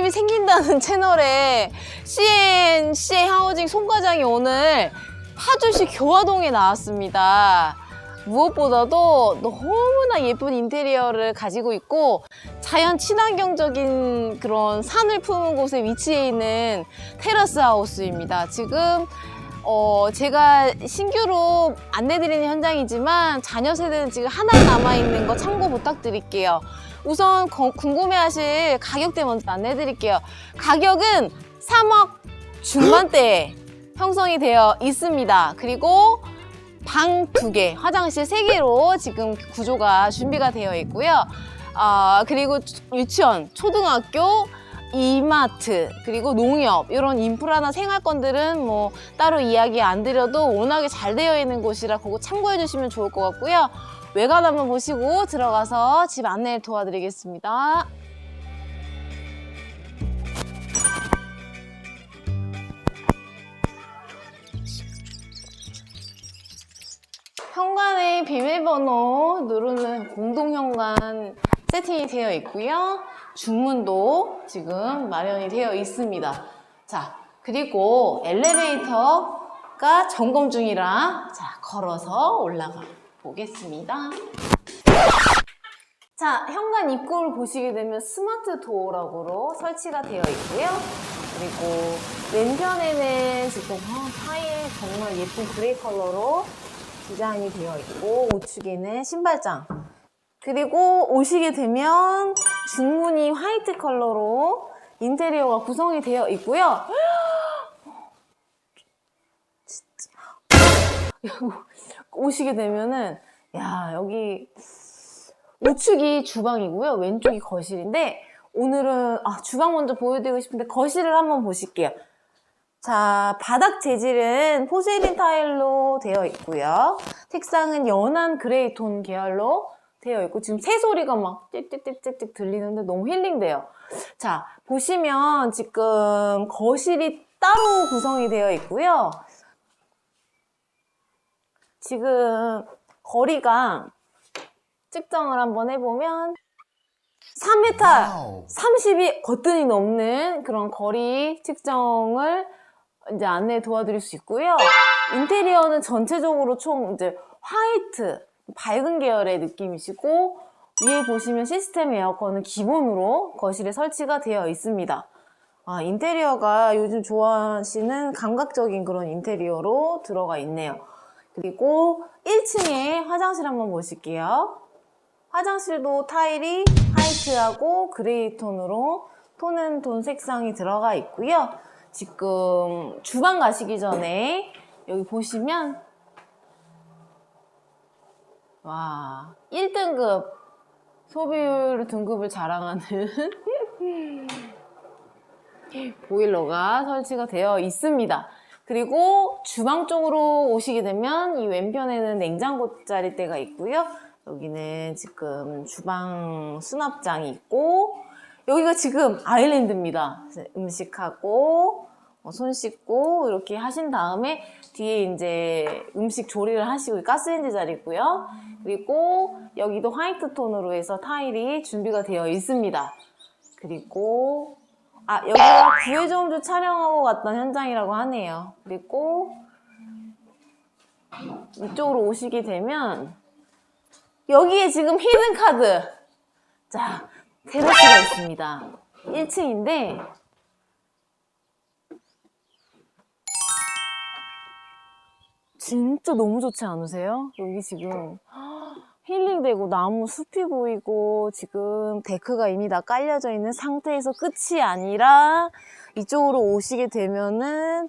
집이 생긴다는 채널에 CN, CA 하우징 송과장이 오늘 파주시 교화동에 나왔습니다 무엇보다도 너무나 예쁜 인테리어를 가지고 있고 자연 친환경적인 그런 산을 품은 곳에 위치해 있는 테라스 하우스입니다 지금 어, 제가 신규로 안내드리는 현장이지만 자녀 세대는 지금 하나 남아있는 거 참고 부탁드릴게요. 우선 거- 궁금해하실 가격대 먼저 안내드릴게요. 가격은 3억 중반대에 형성이 되어 있습니다. 그리고 방 두 개, 화장실 세 개로 지금 구조가 준비가 되어 있고요. 아, 그리고 유치원, 초등학교, 이마트 그리고 농협 이런 인프라나 생활권들은 뭐 따로 이야기 안 드려도 워낙에 잘 되어 있는 곳이라 그거 참고해 주시면 좋을 것 같고요. 외관 한번 보시고 들어가서 집 안내를 도와드리겠습니다. 현관의 비밀번호 누르는 공동 현관 세팅이 되어 있고요. 중문도 지금 마련이 되어 있습니다. 자, 그리고 엘리베이터가 점검 중이라 자, 걸어서 올라가 보겠습니다. 자, 현관 입구를 보시게 되면 스마트 도어락으로 설치가 되어 있고요. 그리고 왼편에는 지금 어, 타일 정말 예쁜 그레이 컬러로 디자인이 되어 있고 우측에는 신발장 그리고 오시게 되면 중문이 화이트 컬러로 인테리어가 구성이 되어 있고요. 오시게 되면은 야 여기 우측이 주방이고요. 왼쪽이 거실인데 오늘은 아, 주방 먼저 보여드리고 싶은데 거실을 한번 보실게요. 자, 바닥 재질은 포세린 타일로 되어 있고요. 색상은 연한 그레이 톤 계열로 되어 있고 지금 새소리가 막 띡띡띡띡띡 들리는데 너무 힐링돼요. 자, 보시면 지금 거실이 따로 구성이 되어 있고요. 지금 거리가 측정을 한번 해보면 3m 와우. 30이 거뜬히 넘는 그런 거리 측정을 이제 안내 도와드릴 수 있고요. 인테리어는 전체적으로 총 이제 화이트, 밝은 계열의 느낌이시고 위에 보시면 시스템 에어컨은 기본으로 거실에 설치가 되어 있습니다. 아, 인테리어가 요즘 좋아하시는 감각적인 그런 인테리어로 들어가 있네요. 그리고 1층에 화장실 한번 보실게요. 화장실도 타일이 화이트하고 그레이 톤으로 톤은 톤 색상이 들어가 있고요. 지금 주방 가시기 전에 여기 보시면 와 1등급 소비율 등급을 자랑하는 보일러가 설치가 되어 있습니다. 그리고 주방 쪽으로 오시게 되면 이 왼편에는 냉장고 자리대가 있고요. 여기는 지금 주방 수납장이 있고 여기가 지금 아일랜드입니다. 음식하고 어, 손 씻고 이렇게 하신 다음에 뒤에 이제 음식 조리를 하시고 가스레인지 자리고요. 그리고 여기도 화이트 톤으로 해서 타일이 준비가 되어 있습니다. 그리고 아 여기가 구해점주 촬영하고 갔던 현장이라고 하네요. 그리고 이쪽으로 오시게 되면 여기에 지금 히든 카드 자 테라스가 있습니다. 1층인데 진짜 너무 좋지 않으세요? 여기 지금 힐링되고 나무 숲이 보이고 지금 데크가 이미 다 깔려져 있는 상태에서 끝이 아니라 이쪽으로 오시게 되면은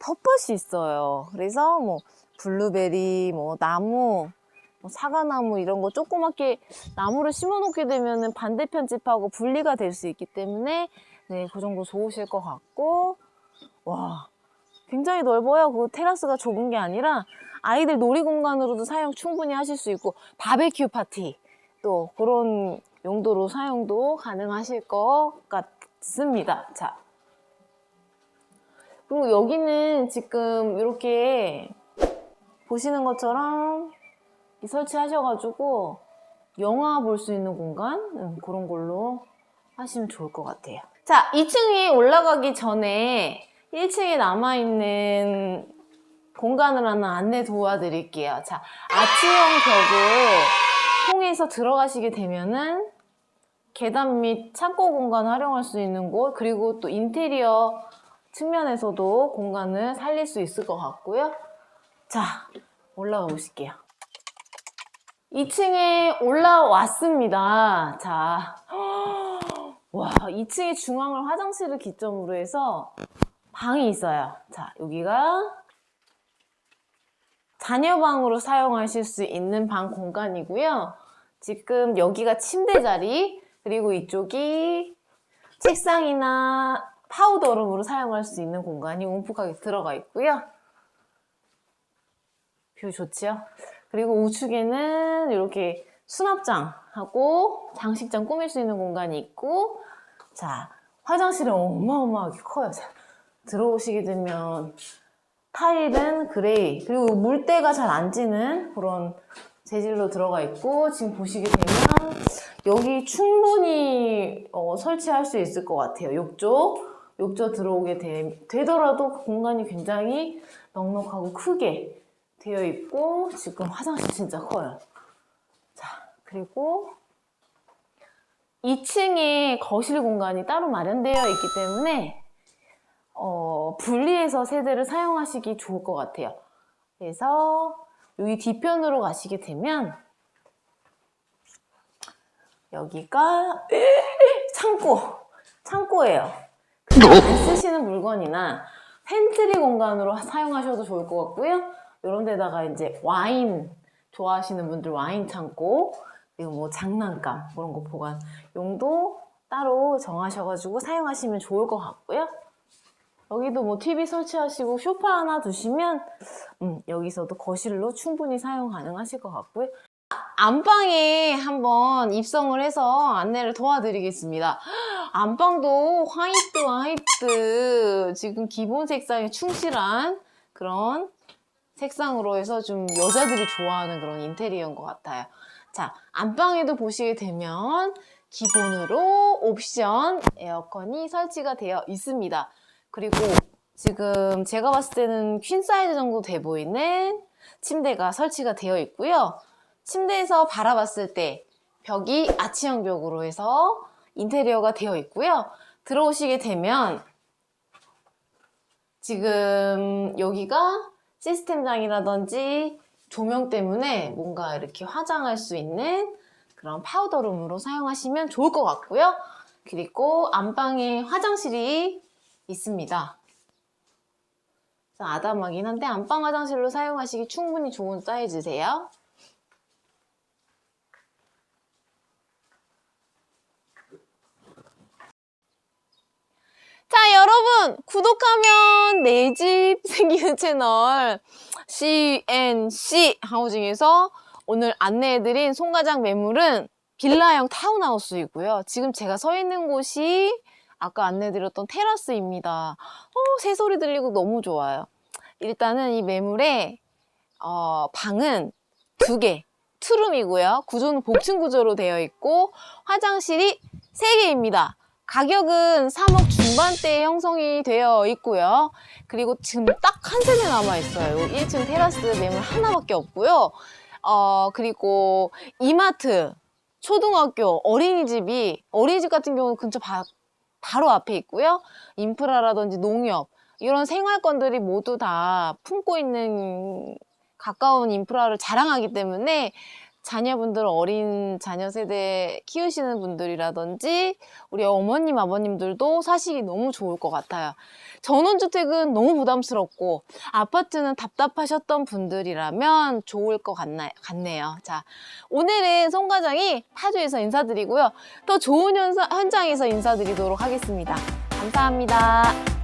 텃밭이 있어요. 그래서 뭐 블루베리, 뭐 나무, 뭐 사과나무 이런 거 조그맣게 나무를 심어놓게 되면은 반대편 집하고 분리가 될 수 있기 때문에 네, 그 정도 좋으실 것 같고 와 굉장히 넓어요. 그 테라스가 좁은 게 아니라 아이들 놀이 공간으로도 사용 충분히 하실 수 있고 바베큐 파티 또 그런 용도로 사용도 가능하실 것 같습니다. 자. 그리고 여기는 지금 이렇게 보시는 것처럼 이 설치하셔가지고 영화 볼 수 있는 공간 음, 그런 걸로 하시면 좋을 것 같아요. 자, 2층에 올라가기 전에 1층에 남아있는 공간을 하나 안내 도와드릴게요. 자, 아치형 벽을 통해서 들어가시게 되면은 계단 및 창고 공간 활용할 수 있는 곳, 그리고 또 인테리어 측면에서도 공간을 살릴 수 있을 것 같고요. 자, 올라가 보실게요. 2층에 올라왔습니다. 자, 와, 2층의 중앙을 화장실을 기점으로 해서 방이 있어요. 자, 여기가 자녀방으로 사용하실 수 있는 방 공간이고요. 지금 여기가 침대 자리, 그리고 이쪽이 책상이나 파우더룸으로 사용할 수 있는 공간이 움푹하게 들어가 있고요. 뷰 좋지요? 그리고 우측에는 이렇게 수납장하고 장식장 꾸밀 수 있는 공간이 있고 자 화장실은 어마어마하게 커요. 자, 들어오시게 되면 타일은 그레이 그리고 물때가 잘안 지는 그런 재질로 들어가 있고 지금 보시게 되면 여기 충분히 어, 설치할 수 있을 것 같아요. 욕조 욕조 들어오게 되, 되더라도 그 공간이 굉장히 넉넉하고 크게 되어 있고 지금 화장실 진짜 커요. 자 그리고 2층에 거실 공간이 따로 마련되어 있기 때문에 어, 분리해서 세대를 사용하시기 좋을 것 같아요. 그래서 여기 뒤편으로 가시게 되면 여기가 창고, 창고예요. 안 쓰시는 물건이나 팬트리 공간으로 사용하셔도 좋을 것 같고요. 이런 데다가 이제 와인 좋아하시는 분들 와인 창고 그리고 뭐 장난감 그런 거 보관 용도 따로 정하셔가지고 사용하시면 좋을 것 같고요. 여기도 뭐 TV 설치하시고 소파 하나 두시면 음, 여기서도 거실로 충분히 사용 가능하실 것 같고요. 안방에 한번 입성을 해서 안내를 도와드리겠습니다. 안방도 화이트 화이트 지금 기본 색상에 충실한 그런 색상으로 해서 좀 여자들이 좋아하는 그런 인테리어인 것 같아요. 자, 안방에도 보시게 되면 기본으로 옵션 에어컨이 설치가 되어 있습니다. 그리고 지금 제가 봤을 때는 퀸 사이즈 정도 돼 보이는 침대가 설치가 되어 있고요. 침대에서 바라봤을 때 벽이 아치형 벽으로 해서 인테리어가 되어 있고요. 들어오시게 되면 지금 여기가 시스템장이라든지 조명 때문에 뭔가 이렇게 화장할 수 있는 그런 파우더룸으로 사용하시면 좋을 것 같고요. 그리고 안방에 화장실이 있습니다. 아담하긴 한데 안방 화장실로 사용하시기 충분히 좋은 사이즈세요. 자, 여러분, 구독하면 내 집 생기는 채널 CNC 하우징에서 오늘 안내해드린 송가장 매물은 빌라형 타운하우스이고요. 지금 제가 서 있는 곳이 아까 안내드렸던 테라스입니다. 어, 새소리 들리고 너무 좋아요. 일단은 이 매물의 어, 방은 두 개, 투룸이고요. 구조는 복층 구조로 되어 있고 화장실이 세 개입니다. 가격은 3억 중반대에 형성이 되어 있고요. 그리고 지금 딱 한 세대 남아 있어요. 1층 테라스 매물 하나밖에 없고요. 어, 그리고 이마트, 초등학교, 어린이집이 어린이집 같은 경우는 근처 바, 바로 앞에 있고요. 인프라라든지 농협 이런 생활권들이 모두 다 품고 있는 가까운 인프라를 자랑하기 때문에 자녀분들 어린 자녀 세대 키우시는 분들이라든지 우리 어머님 아버님들도 사시기 너무 좋을 것 같아요. 전원주택은 너무 부담스럽고 아파트는 답답하셨던 분들이라면 좋을 것 같나, 같네요. 자, 오늘은 송 과장이 파주에서 인사드리고요. 더 좋은 현장에서 인사드리도록 하겠습니다. 감사합니다.